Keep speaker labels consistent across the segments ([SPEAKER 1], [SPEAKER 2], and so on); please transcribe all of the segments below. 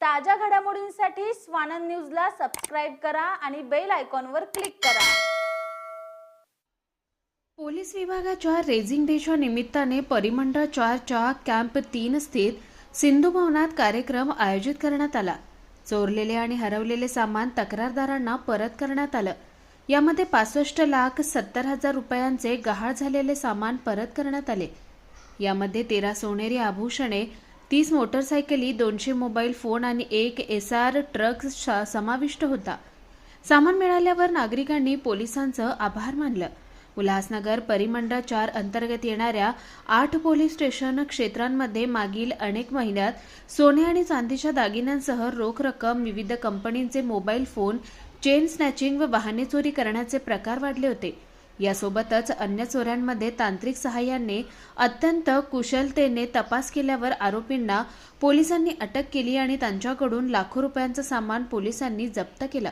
[SPEAKER 1] ताज्या घडामोडींसाठी स्वानंद न्यूजला सबस्क्राईब करा आणि बेल आयकॉनवर क्लिक करा.
[SPEAKER 2] पोलीस विभागाच्या रेझिंग डेच्या निमित्ताने परिमंडळ चारच्या कॅम्प तीन स्थित सिंधू भवनात कार्यक्रम आयोजित करण्यात आला. चोरलेले आणि हरवलेले सामान तक्रारदारांना परत करण्यात आलं. यामध्ये पासष्ट लाख सत्तर हजार रुपयांचे गहाळ झालेले सामान परत करण्यात आले. यामध्ये तेरा सोनेरी आभूषणे तीस मोटरसायकली दोनशे मोबाईल फोन आणि एक एस आर ट्रक समाविष्ट होता. सामान मिळाल्यावर नागरिकांनी पोलिसांचं आभार मानलं. उल्हासनगर परिमंडळ चार अंतर्गत येणाऱ्या आठ पोलीस स्टेशन क्षेत्रांमध्ये मागील अनेक महिन्यात सोने आणि चांदीच्या दागिन्यांसह रोख रक्कम विविध कंपनींचे मोबाईल फोन चेन स्नॅचिंग व वाहने चोरी करण्याचे प्रकार वाढले होते. यासोबतच अन्य चोऱ्यांमध्ये तांत्रिक सहाय्याने अत्यंत कुशलतेने तपास केल्यावर आरोपींना पोलिसांनी अटक केली आणि त्यांच्याकडून लाखो रुपयांचं सामान पोलिसांनी जप्त केलं.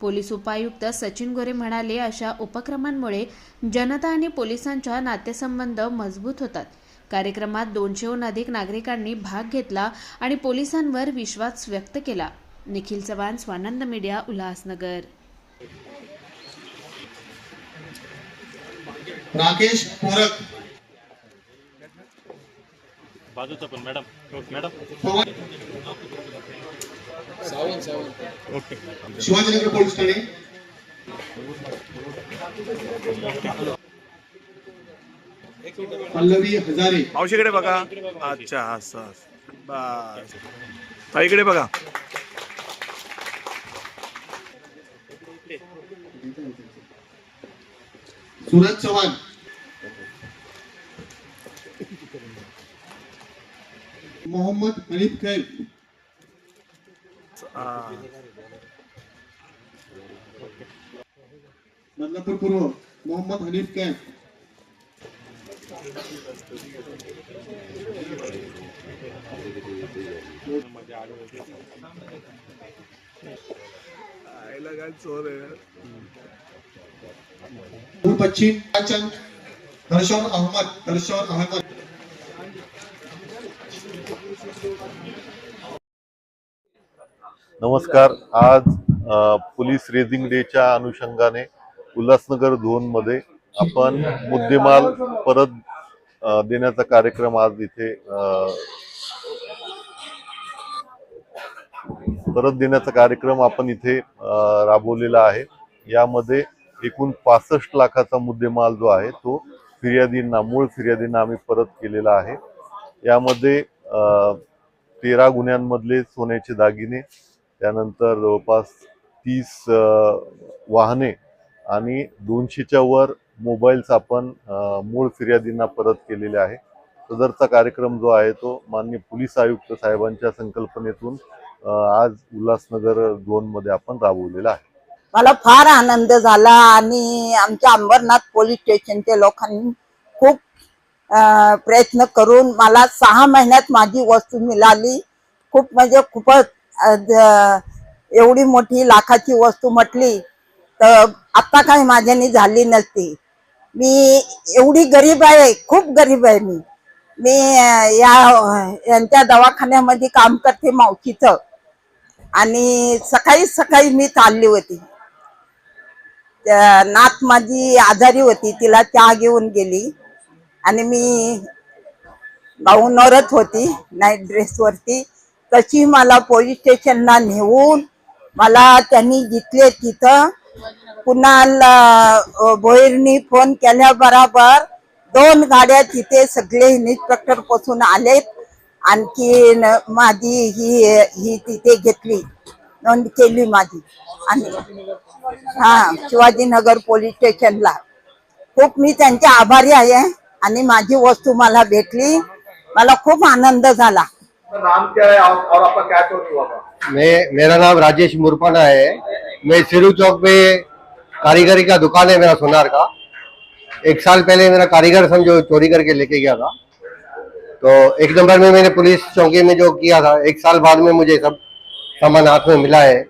[SPEAKER 2] पोलीस उपायुक्त सचिन गोरे म्हणाले अशा उपक्रमांमुळे जनता आणि पोलिसांच्या नातेसंबंध मजबूत होतात. कार्यक्रमात दोनशेहून अधिक नागरिकांनी भाग घेतला आणि पोलिसांवर विश्वास व्यक्त केला. निखिल चव्हाण स्वानंद मीडिया उल्हासनगर.
[SPEAKER 3] राकेश पोरक
[SPEAKER 4] बाजूचा पण madam. Madam. Okay.
[SPEAKER 3] Shivajinagar police Thane. Pallavi Hazare.
[SPEAKER 5] मावशीकडे बघा. अच्छा असं असं. बस. ताईकडे बघा.
[SPEAKER 3] सूरज चव्हाण. मोहम्मद हनीफ
[SPEAKER 5] खैल
[SPEAKER 3] बदलापुर पूर्व मोहम्मद हनीफ खैल पश्चिम दर्शन अहमद दर्शन अहमद।
[SPEAKER 6] नमस्कार. आज पोलीस रेझिंग डेच्या अनुषंगाने उल्हासनगर झोनमध्ये आपण मुद्देमाल परत देण्याचा कार्यक्रम आज इथे परत देण्याचा कार्यक्रम आपण इथे राबवलेला आहे. यामध्ये एकूण पासष्ट लाखाचा मुद्देमाल जो आहे तो फिर्यादींना मूळ फिर्यादींना आम्ही परत केलेला आहे. यामध्ये तेरा गुन्ह्यांमधले सोन्याचे दागिने त्यानंतर जवळपास तीस वाहने आणि दोनशेच्या वर मोबाईल्स आपण मूळ फिर्यादींना परत केलेले आहे. सदरचा कार्यक्रम जो आहे तो माननीय पोलीस आयुक्त साहेबांच्या संकल्पनेतून आज उल्हासनगर झोनमध्ये आपण राबवलेला आहे.
[SPEAKER 7] मला फार आनंद झाला आणि आमच्या अंबरनाथ पोलीस स्टेशनच्या लोकांनी खूप प्रयत्न करून मला सहा महिन्यात माझी वस्तू मिळाली. खूप म्हणजे खूपच एवढी मोठी लाखाची वस्तू म्हटली तर आता काही माझ्यानी झाली नसती. मी एवढी गरीब आहे खूप गरीब आहे मी. मी या यांच्या दवाखान्यामध्ये काम करते मावशीचं. आणि सकाळी सकाळी मी चालली होती. नात माझी आजारी होती तिला चहा घेऊन गेली. आणि मी गाऊनवरच होती नाईट ड्रेसवरती तशी मला पोलीस स्टेशनला नेऊन मला त्यांनी जिथले तिथं पुन्हा भोईरनी फोन केल्याबरोबर दोन गाड्या तिथे सगळे इन्स्पेक्टरपासून आलेत. आणखी माझी ही ही तिथे घेतली नोंद केली माझी. आणि हा शिवाजीनगर पोलीस स्टेशनला खूप मी त्यांचे आभारी आहे आणि माझी वस्तू मला भेटली. मला खूप आनंद झाला.
[SPEAKER 3] नाम क्या है? और आपका क्या चोरी हुआ था?
[SPEAKER 8] मैं, मेरा नाम राजेश मुरपाना है। मैं सिरू चौक पे कारीगरी का दुकान है मेरा सोनार का। एक साल पहले मेरा कारीगर समझो चोरी करके लेके गया था। तो एक नंबर में मैंने पुलिस चौकी में जो किया था, एक साल बाद में मुझे सब सामान हाथ में मिला है।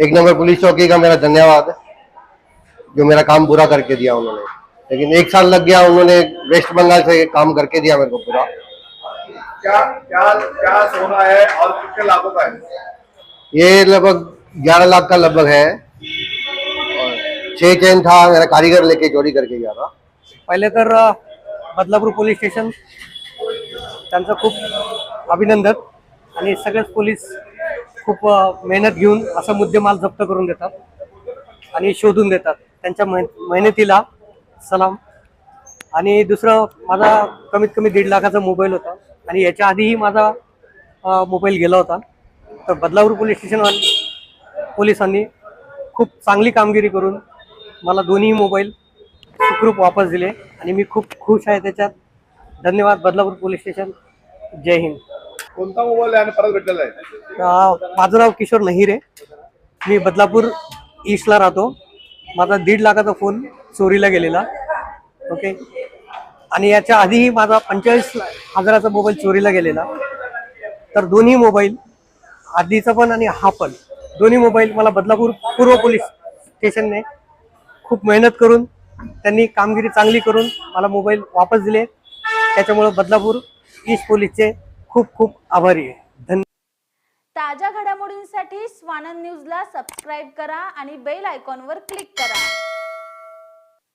[SPEAKER 8] एक नंबर पुलिस चौकी का मेरा धन्यवाद, जो मेरा काम पूरा करके दिया उन्होंने। लेकिन एक साल लग गया, उन्होंने वेस्ट बंगाल से काम करके दिया मेरे को पूरा।
[SPEAKER 5] क्या क्या क्या सोना है और कितने लाखों का है?
[SPEAKER 8] ये लगभग ग्यारह लाख का लगभग है। छह चेन था मेरा कारीगर लेके चोरी करके गया था।
[SPEAKER 9] पहिले तर अ, बदलापूर पोलीस स्टेशन त्यांचं खूप अभिनंदन आणि सगळेच पोलीस खूप अ, मेहनत घेऊन असं मुद्देमाल जप्त करून देतात आणि शोधून देतात. त्यांच्या मेह- मेहनतीला सलाम. आणि दुसरं माझा कमीत कमी दीड लाखाचा मोबाईल होता. आणि याच्या आधीही माझा मोबाईल गेला होता. तर बदलापूर पोलीस स्टेशन पोलिसांनी खूप चांगली कामगिरी करून मला दोन्ही मोबाईल सुखरूप वापस दिले आणि मी खूप खुश आहे त्याच्यात. धन्यवाद बदलापूर पोलीस स्टेशन. जय हिंद.
[SPEAKER 5] कोणता मोबाईल आहे आणि परत भेटलेला आहे?
[SPEAKER 9] माझं नाव किशोर नहिरे. मी बदलापूर ईस्टला राहतो. माझा दीड लाखाचा फोन चोरीला गेलेला. ओके? आणि याच्या आधीही माझा पंचेचाळीस हजाराचा मोबाईल चोरीला गेलेला. तर दोन्ही मोबाईल आधीचा पण आणि हा पण. दोन्ही मोबाईल मला बदलापूर पूर्व पोलीस स्टेशनने खूप मेहनत करून त्यांनी कामगिरी चांगली करून मला मोबाईल वापस दिले. त्याच्यामुळं बदलापूर ईस्ट पोलीसचे खूप खूप आभारी आहे. धन्यवाद
[SPEAKER 1] ताज्या घडामोडींसाठी स्वानंद न्यूजला सबस्क्राईब करा आणि बेल आयकॉनवर क्लिक करा.